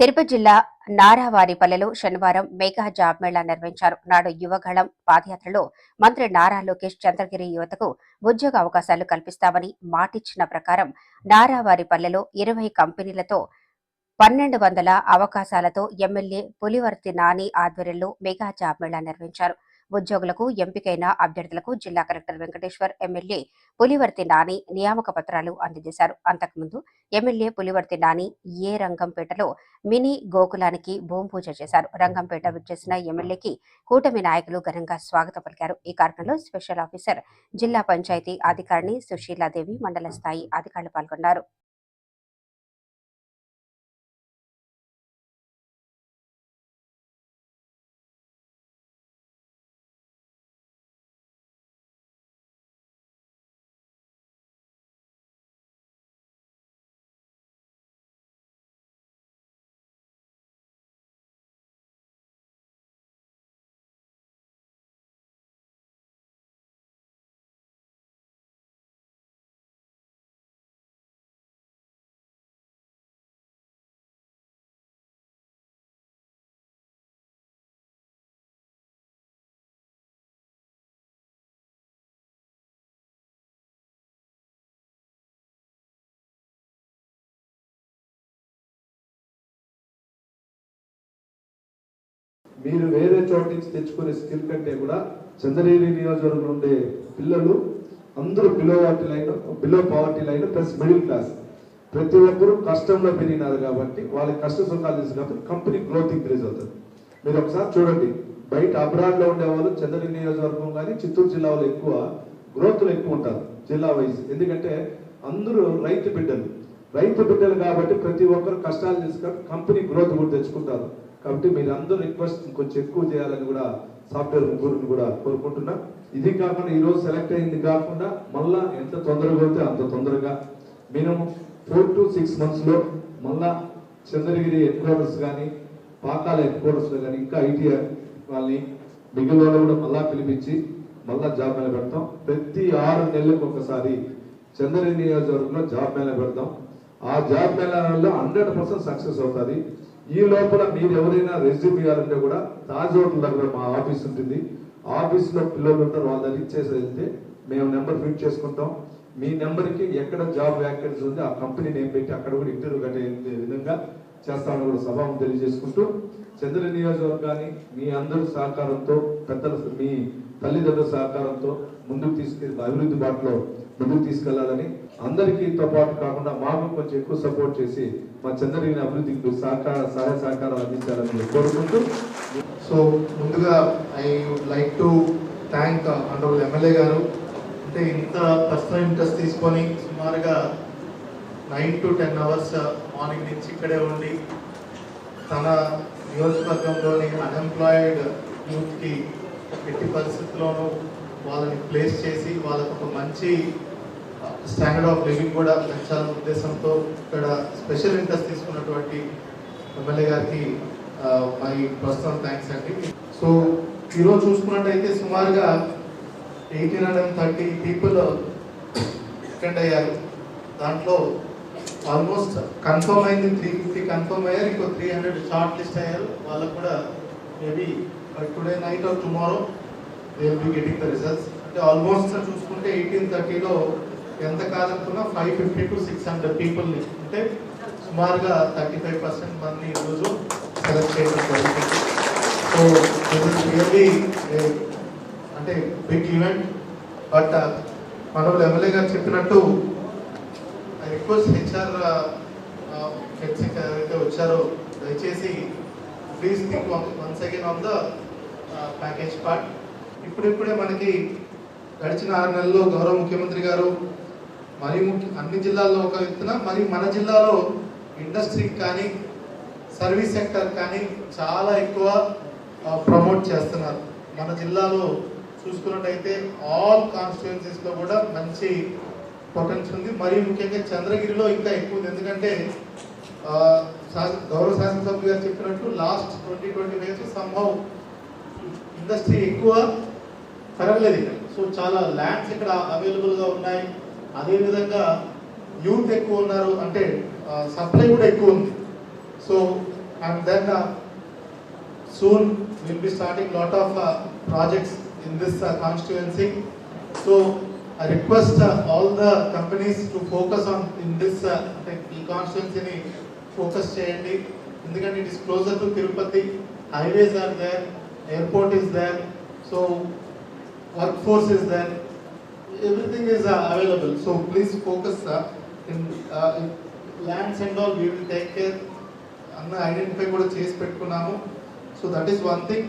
తిరుపతి జిల్లా నారావారిపల్లెలో శనివారం మేఘా జాబ్ మేళా నిర్వహించారు. నాడు యువగళం పాదయాత్రలో మంత్రి నారా లోకేష్ చంద్రగిరి యువతకు ఉద్యోగ అవకాశాలు కల్పిస్తామని మాటిచ్చిన ప్రకారం నారావారిపల్లెలో ఇరవై కంపెనీలతో పన్నెండు వందల అవకాశాలతో ఎమ్మెల్యే పులివర్తి నాని ఆధ్వర్యంలో మెగా జాబ్ మేళా నిర్వహించారు. ఉద్యోగులకు ఎంపికైన అభ్యర్థులకు జిల్లా కలెక్టర్ వెంకటేశ్వర్ ఎమ్మెల్యే పులివర్తి నాని నియామక పత్రాలు అందజేశారు. అంతకుముందు ఎమ్మెల్యే పులివర్తి నాని ఏ రంగంపేటలో మినీ గోకులానికి భూమి పూజ చేశారు. రంగంపేట విచ్చేసిన ఎమ్మెల్యేకి కూటమి నాయకులు ఘనంగా స్వాగతం పలికారు. ఈ కార్యక్రమంలో స్పెషల్ ఆఫీసర్ జిల్లా పంచాయతీ అధికారిని సుశీలాదేవి మండల స్థాయి అధికారులు పాల్గొన్నారు. మీరు వేరే చోటు నుంచి తెచ్చుకునే స్కిల్ కంటే కూడా చంద్రగిరి నియోజకవర్గంలో ఉండే పిల్లలు అందరూ below poverty line below poverty line plus middle class ప్రతి ఒక్కరూ కష్టంలో పెరిగినారు కాబట్టి వాళ్ళ కష్ట సుఖాలు తెలుసు కాబట్టి కంపెనీ గ్రోత్ ఇంక్రీజ్ అవుతుంది. మీరు ఒకసారి చూడండి బయట అబ్రాడ్లో ఉండేవాళ్ళు ఉండే వాళ్ళు చంద్రగిరి నియోజకవర్గం కానీ చిత్తూరు జిల్లాలో ఎక్కువ గ్రోత్లు ఎక్కువ ఉంటారు జిల్లా వైజ్ ఎందుకంటే అందరూ రైతు బిడ్డలు. రైతు బిడ్డలు కాబట్టి ప్రతి ఒక్కరు కష్టాలు తెలుసు కంపెనీ గ్రోత్ కూడా తెచ్చుకుంటారు. కాబట్టి మీరు అందరూ రిక్వెస్ట్ కొంచెం ఎక్కువ చేయాలని కూడా సాఫ్ట్వేర్ ముగ్గురుని కూడా కోరుకుంటున్నా. ఇది కాకుండా ఈరోజు సెలెక్ట్ అయింది కాకుండా మళ్ళా ఎంత తొందరగా అవుతే అంత తొందరగా. మినిమం ఫోర్ టు సిక్స్ మంత్స్లో మళ్ళా చంద్రగిరి హెడ్ క్వార్టర్స్ కానీ పాకాల హెడ్ కానీ ఇంకా ఐటీ వాళ్ళని మిగిలిన వాళ్ళు కూడా మళ్ళా పిలిపించి మళ్ళా జాబ్ మేళ పెడతాం. ప్రతి ఆరు నెలలకు ఒకసారి చంద్రగిరి నియోజకవర్గంలో జాబ్ మేళ పెడతాం. ఆ జాబ్ మేళలో హండ్రెడ్ పర్సెంట్ సక్సెస్ అవుతుంది. ఈ లోపల మీరు ఎవరైనా రెజ్యూమ్ ఇవ్వాలంటే కూడా తాజ్ హోటల్ దగ్గర మా ఆఫీస్ ఉంటుంది. ఆఫీస్లో పిల్లలు ఉంటారు వాళ్ళ దగ్గర ఇచ్చేసి వెళ్తే మేము నెంబర్ ఫిట్ చేసుకుంటాం. మీ నెంబర్కి ఎక్కడ జాబ్ వ్యాకెన్సీ ఉంది ఆ కంపెనీ నేమ్ పెట్టి అక్కడ కూడా ఇంటర్వ్యూ కట్టే విధంగా చేస్తామని కూడా సభాము తెలియజేసుకుంటూ చంద్ర నియోజకవర్గాన్ని మీ అందరి సహకారంతో పెద్దలు మీ తల్లిదండ్రుల సహకారంతో ముందుకు తీసుకెళ్ళి అభివృద్ధి బాటలో ముందుకు తీసుకెళ్ళాలని అందరికీతో పాటు కాకుండా మాకు కొంచెం ఎక్కువ సపోర్ట్ చేసి మా చంద్రగిరి అభివృద్ధికి సహకార సహాయ సహకారాలు అందించాలని కోరుకుంటూ. సో ముందుగా I would like to thank under MLA గారు. అంటే ఇంత పర్సనల్ ఇంట్రెస్ట్ తీసుకొని సుమారుగా nine to ten hours morning నుంచి ఇక్కడే ఉండి తన నియోజకవర్గంలోని అన్ఎంప్లాయిడ్ యూత్కి ఎట్టి పరిస్థితుల్లోనూ వాళ్ళని ప్లేస్ చేసి వాళ్ళకు ఒక మంచి స్టాండర్డ్ ఆఫ్ లివింగ్ కూడా పెంచాలనే ఉద్దేశంతో ఇక్కడ స్పెషల్ ఇంట్రెస్ట్ తీసుకున్నటువంటి ఎమ్మెల్యే గారికి మై ప్రస్తుతం థ్యాంక్స్ అండి. సో ఈరోజు చూసుకున్నట్టయితే సుమారుగా eighteen hundred thirty people attend అయ్యారు. దాంట్లో ఆల్మోస్ట్ కన్ఫర్మ్ అయింది త్రీ ఫిఫ్టీ కన్ఫర్మ్ అయ్యారు. ఇంకో త్రీ హండ్రెడ్ షార్ట్ లిస్ట్ అయ్యారు. వాళ్ళకు కూడా maybe today night or tomorrow they will be getting the results అంటే ఆల్మోస్ట్ చూసుకుంటే ఎయిటీన్ థర్టీలో ఎంత కాదనుకున్నా five fifty to six hundred పీపుల్ని అంటే సుమారుగా థర్టీ ఫైవ్ పర్సెంట్ మంది ఈరోజు సెలెక్ట్ చేయడం జరుగుతుంది సో రియల్లీ అంటే బిగ్ ఈవెంట్ బట్ మనోళ్ళు ఎమ్మెల్యే గారు చెప్పినట్టు ఐ రిక్వెస్ట్ హెచ్ఆర్ హెడ్స్ ఎవరైతే వచ్చారో దయచేసి please think once again on the package part ఇప్పుడిప్పుడే మనకి గడిచిన ఆరు నెలల్లో గౌరవ ముఖ్యమంత్రి గారు మరి ముఖ్య అన్ని జిల్లాల్లో ఒక ఎత్తున మరి మన జిల్లాలో ఇండస్ట్రీకి కానీ సర్వీస్ సెక్టర్ కానీ చాలా ఎక్కువ ప్రమోట్ చేస్తున్నారు. మన జిల్లాలో చూసుకున్నట్టయితే ఆల్ కాన్స్టిట్యున్సీస్లో కూడా మంచి పొటెన్షియల్ ఉంది. మరీ ముఖ్యంగా చంద్రగిరిలో ఇంకా ఎక్కువ ఉంది. ఎందుకంటే గౌరవ శాసనసభ్యులు గారు చెప్పినట్టు last twenty twenty days సంభవ్ industry ఎక్కువ పెరగలేదు ఇక్కడ. సో చాలా ల్యాండ్స్ ఇక్కడ అవైలబుల్గా ఉన్నాయి. అదేవిధంగా యూత్ ఎక్కువ ఉన్నారు. అంటే సప్లై కూడా ఎక్కువ ఉంది. So and then soon will be starting lot of projects in this in so I request all the companies to focus on in this అంటే ఈ కాన్స్టిట్యున్సీని ఫోకస్ చేయండి. ఎందుకంటే it is closer to Tirupati highways are there airport is is so workforce is available. Everything is available so please focus in lands and all, we will take care అన్న identify కూడా చేసి పెట్టుకున్నాము. So that is one thing